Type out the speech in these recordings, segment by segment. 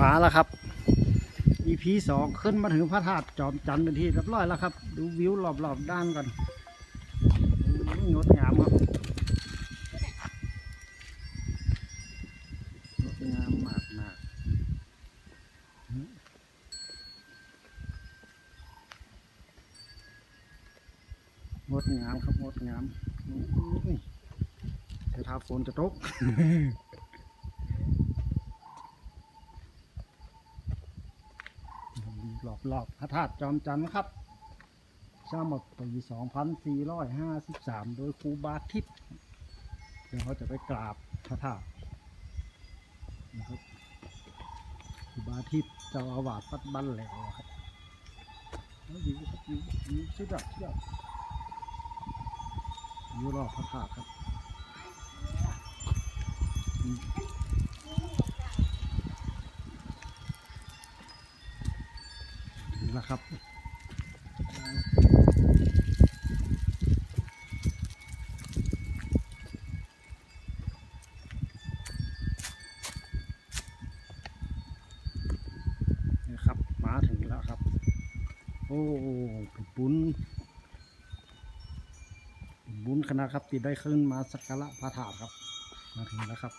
มาแล้วครับ EP สองขึ้นมาถึงพระธาตุจอมจันทร์เป็นที่เรียบร้อยแล้วครับ ดูวิวรอบๆด้านก่อนงดงามครับงดงามมากมากงดงามครับงดงามอุ้ยแต่ถ้าฝนจะตก รอบรอบๆพระธาตุจอมจันทร์ครับสร้างมาปี2453 โดยครูบาทิพย์เดี๋ยวเขาจะไปกราบพระธาตุนะครับครูบาทิพย์เจ้าอาวาสวัดบ้านแหลวครับแล้ววิวครับวิววิวสุดยอดสุดยอดวิวรอบพระธาตุครับ อืมถึงแล้วครับนี่ครับมาถึงแล้วครับ โอ้เป็นบุญเป็นบุญคณะครับที่ได้ขึ้นมาสักการะพระธาตุครับ มาถึงแล้วครับ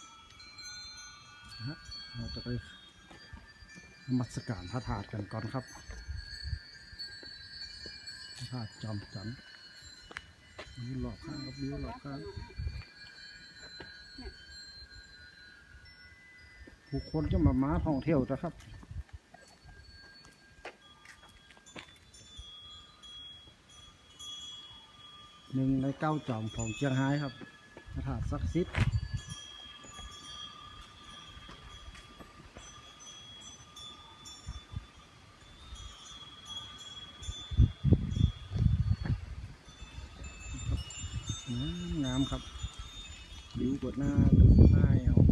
นะเราจะไปนมัสการพระธาตุกันก่อนครับ พระธาจอมจันทร์วิวหลอกข้างครับวิวหลอกข้างผู้คนจะมามาท่องเที่ยวนะครับหนึ่งในเก้าจอมของเชียงรายครับพระธาตุศักดิ์สิทธิ์ งามครับดิวกดหน้าดูหน้าเอา